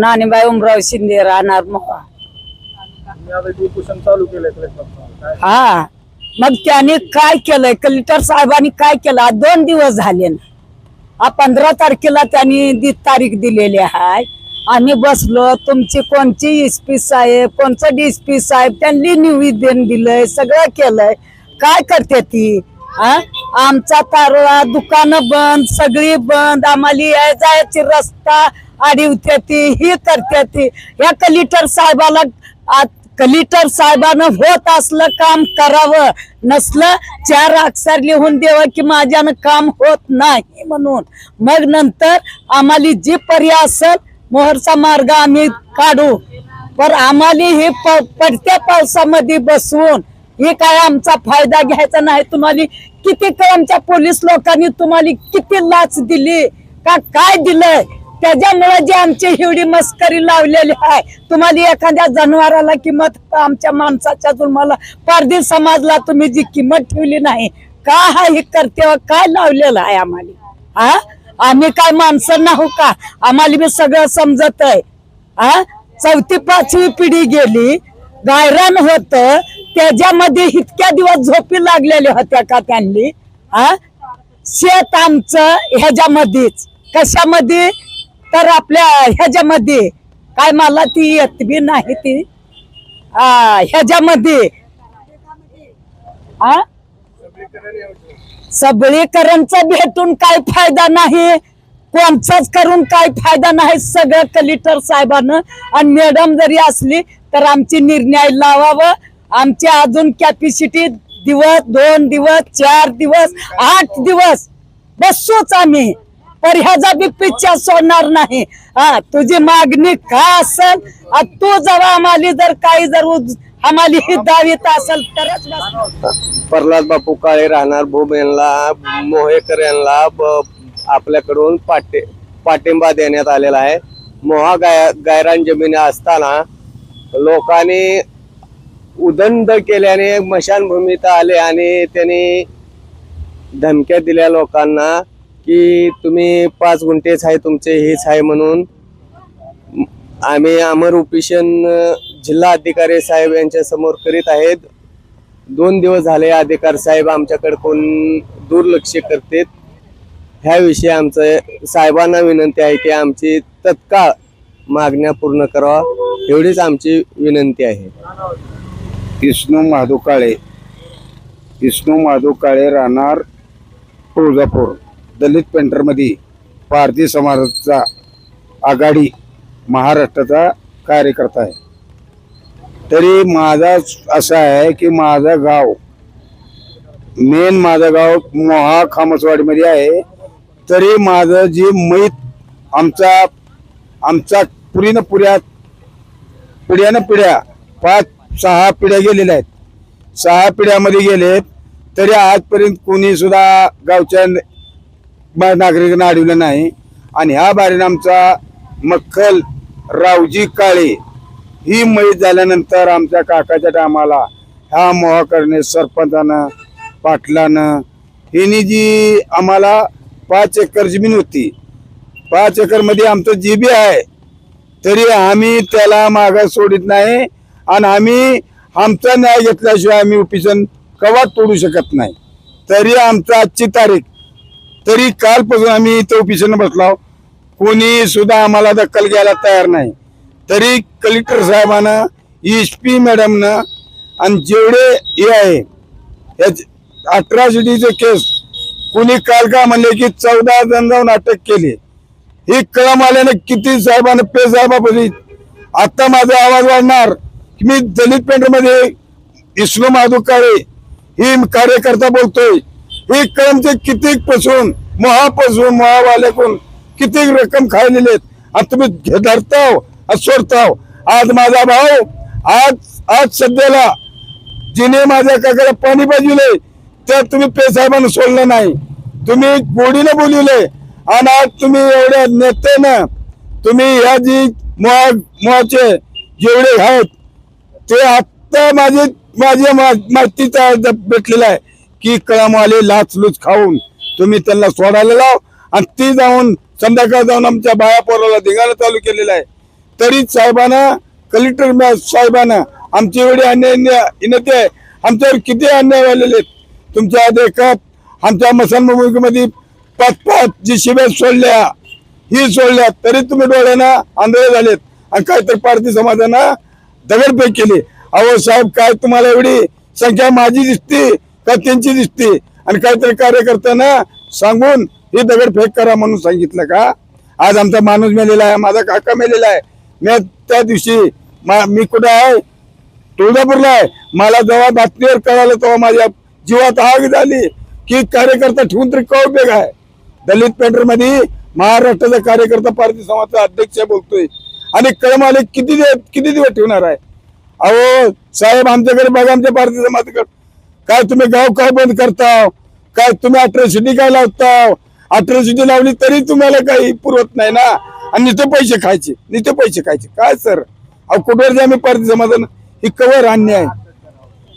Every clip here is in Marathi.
नानीबाई उमराव शिंदे राहणार मोहा काय? हा. मग त्याने काय केलंय? कलेक्टर साहेबांनी काय केलं? आज दोन दिवस झाले ना. हा पंधरा तारखेला त्यांनी तारीख दिलेली आहे. आम्ही बसलो. तुमची कोणची एसपी साहेब कोणचं डीएसपी साहेब त्यांनी निवेदन दिलंय सगळं केलंय. काय करते ती? हा? आमचा तारवा दुकानं बंद सगळी बंद आम्हाला याय जायची रस्ता आडी ती ही करते ती या कलेक्टर साहेबाला आ- कलेक्टर साहेबानं होत असलं काम करावं. नसलं चार अक्षर लिहून द्यावं की माझ्यानं काम होत नाही म्हणून. मग नंतर आम्हाला जी पर्याय असेल मोहरचा मार्ग आम्ही काढू. पण आम्हाला हे प- पडत्या पावसामध्ये बसवून हे काय आमचा फायदा घ्यायचा नाही? तुम्हाला किती आमच्या पोलीस लोकांनी तुम्हाला किती लाच दिली? का काय दिलंय? त्याच्यामुळे जे आमची एवढी मस्करी लावलेली आहे. तुम्हाला एखाद्या जनावराला किंमत आमच्या माणसाच्या तुम्हाला पारधी समाजला तुम्ही जी किंमत ठेवली नाही का हा हे कर्तव्य काय लावलेलं आहे आम्हाला? हा आम्ही काय माणसं नाहू का? आम्हाला मी सगळं समजत आहे हा चौथी पाचवी पिढी गेली गायरान होत त्याच्यामध्ये इतक्या दिवस झोपी लागलेल्या होत्या का त्यांनी? हा शेत आमचं ह्याच्यामध्येच. कशामध्ये? तर आपल्या ह्याच्यामध्ये. काय मला ती येत बी नाही ती. ह्याच्यामध्ये. हा सबळीकरणचा भेटून काय फायदा नाही. कोणचाच करून काय फायदा नाही सगळं कलेक्टर साहेबानं. आणि मॅडम जरी असली तर आमची निर्णय लावावं. आमची अजून कॅपॅसिटी दिवस दोन दिवस चार दिवस आठ दिवस बसूच आम्ही. पर ह्याचा बी पिक्चर सोडणार नाही. हा तुझी मागणी का असेल? तू जर आम्हाला जर काही जर उज- आम्हाला ही दावीत असेल तरच प्रल्हाद बापू काळे राहणार भूम यांना मोहेकर यांना ब- आपल्याकडून पाटे पाठिंबा देण्यात आलेला आहे. मोहा गाय गायरान जमिनी असताना लोकांनी उदंड केल्याने मशानभूमीत आले आणि त्यांनी धमक्या दिल्या लोकांना की तुम्ही पाच गुंठेच आहे तुमचे हेच आहे म्हणून. आम्ही अमर उपिशन जिल्हा अधिकारी साहेब यांच्या समोर करीत आहेत. दोन दिवस झाले अधिकार साहेब आमच्याकडे कोण दुर्लक्ष करतेत. ह्याविषयी आमचं साहेबांना विनंती आहे की आमची तत्काळ मागण्या पूर्ण करावा एवढीच आमची विनंती आहे. विष्णू माधू काळे. विष्णू माधू काळे राहणार तुळजापूर. दलित पेंटरमध्ये भारतीय समाजाचा आघाडी महाराष्ट्राचा कार्यकर्ता आहे. तरी माझा असं आहे की माझं गाव मेन माझं गाव मोहा खामसवाडीमध्ये आहे. तरी माझं जी मैत आमचा आमचा पुरीनं पुऱ्या पिढ्यानं पिढ्या पाच सहा पिढ्या गेलेल्या आहेत. सहा पिढ्यामध्ये गेलेत तरी आजपर्यंत कोणी सुद्धा गावच्या न- बा- नागरिकांना अडवलं नाही. आणि ह्या बारीनं आमचा मक्कल रावजी काळे ही मैत झाल्यानंतर आमच्या काकाच्या टायमाला ह्या करणे सरपंचानं पाटलानं हिनी जी आम्हाला पाच एकर जमीन होती पाच एकरमध्ये आमचं जी बी आहे तरी आम्ही त्याला मागं सोडित नाही. आणि आम्ही आमचा न्याय घेतल्याशिवाय आम्ही उपिसन कवा तोडू शकत नाही. तरी आमचा आजची तारीख तरी कालपासून आम्ही इथं उपिसन बसलो कोणी सुद्धा आम्हाला दखल घ्यायला तयार नाही. तरी कलेक्टर साहेबानं एस पी मॅडमनं आणि जेवढे हे आहे अट्रॉसिटीचे केस कोणी काल का म्हणले की चौदा जण जाऊन अटक केली. ही कळम आल्याने किती साहेबांना पे साहेबापासून आता माझा आवाज वाढणार. मी दलित पेंटमध्ये विष्णू माधव काळे ही कार्यकर्ता बोलतोय. हे कळमचे किती पासून महापासून मोहावाल्याकडून किती रक्कम खायलेले आहेत? आणि तुम्ही धरताव आणि सोडताव. आज माझा भाऊ आज आज सध्याला जिने माझ्या काकाला पाणी पाजविले त्यात तुम्ही पेसाहेबांना सोडलं नाही. तुम्ही गोडीने बोलवले आणि आज तुम्ही एवढ्या नेत्यानं तुम्ही ह्या जी मुळा मुळाचे जेवढे आहेत ते आत्ता माझे माझ्या मा- माहितीचा अर्ज भेटलेला आहे की कळामाले लाचलूच खाऊन तुम्ही त्यांना सोडायला लाव आणि ती जाऊन संध्याकाळ जाऊन आमच्या बाया पोराला धिंगाणं चालू केलेलं आहे. तरी साहेबांना कलेक्टर मॅ- साहेबांना आमची एवढी अन्याय अन्याय- विनंती आहे. आमच्यावर किती अन्याय झालेले आहेत. तुमच्या देखत आमच्या मसानभूमीमध्ये पाच पाच जी शिब्या सोडल्या ही सोडल्या तरी तुम्ही डोळ्यांना आंधळे झालेत. आणि काहीतरी पारती समाजांना दगडफेक केली. अहो साहेब काय तुम्हाला एवढी संख्या माझी दिसते का त्यांची दिसते? आणि काहीतरी कार्यकर्त्यांना सांगून ही दगडफेक करा म्हणून सांगितलं का? आज आमचा माणूस मेलेला आहे माझा काका मेलेला आहे. मी त्या दिवशी मा- मी कुठं आहे? तुळजापूरला आहे. मला जेव्हा बातमीवर कळालं तेव्हा माझ्या जीवात आग झाली की कार्यकर्ता ठेवून तरी का उपयोग आहे? दलित पेंटरमध्ये महाराष्ट्राचा कार्यकर्ता पार्टी समाजाचा अध्यक्ष बोलतोय. आणि कळम आले किती दिवस किती दिवस ठेवणार आहे? अहो साहेब आमच्याकडे बघा आमच्या भारतीय समाजाकडे. काय तुम्ही गाव काय बंद करताव? काय तुम्ही अट्रॉसिटी काय लावता अट्रॉसिटी लावली तरी तुम्हाला काही पुरवत नाही ना? आणि नुसते पैसे खायचे नुसते पैसे खायचे. काय सर? अहो कुठवर आम्ही भारतीय समाजानं ही कवर अन्याय?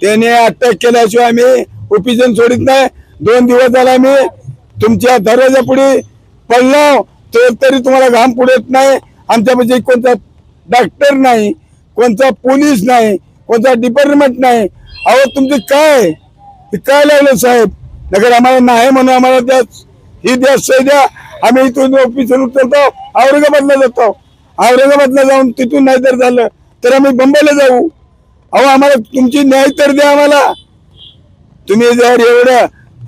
त्याने अटक केल्याशिवाय आम्ही ओपिजन सोडित नाही. दोन दिवस झाला आम्ही तुमच्या दरवाजा पुढे पडलो तर तरी तुम्हाला घाम पुढे येत नाही. आमच्यापाशी कोणता डॉक्टर नाही कोणता पोलीस नाही कोणता डिपार्टमेंट नाही. अहो तुमचं काय? काय लागलं साहेब? नगर आम्हाला नाही म्हणून आम्हाला द्या ही द्या सही द्या. आम्ही इथून ऑफिसवर उतरतो औरंगाबादला जातो. औरंगाबादला जाऊन तिथून नाही तर झालं तर आम्ही बंबईला जाऊ. अहो आम्हाला तुमची न्याय तर द्या आम्हाला. तुम्ही जर एवढ्या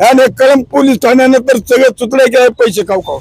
आणि करम पोलीस ठाण्यानं तर सगळं चुतडे काय पैसे खाऊ खाऊ.